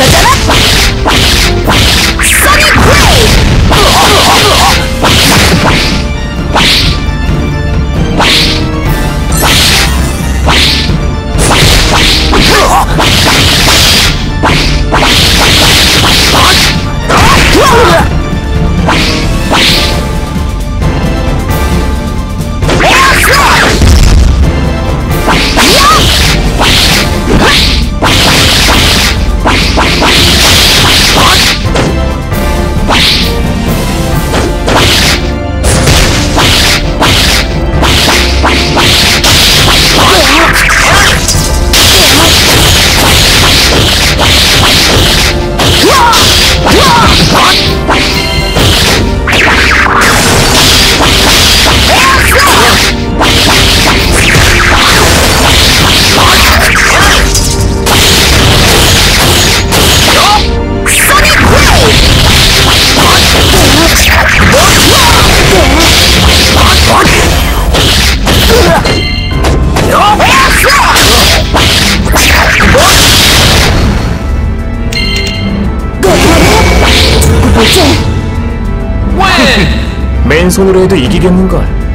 Let's go. 맨손으로 해도 이기겠는걸.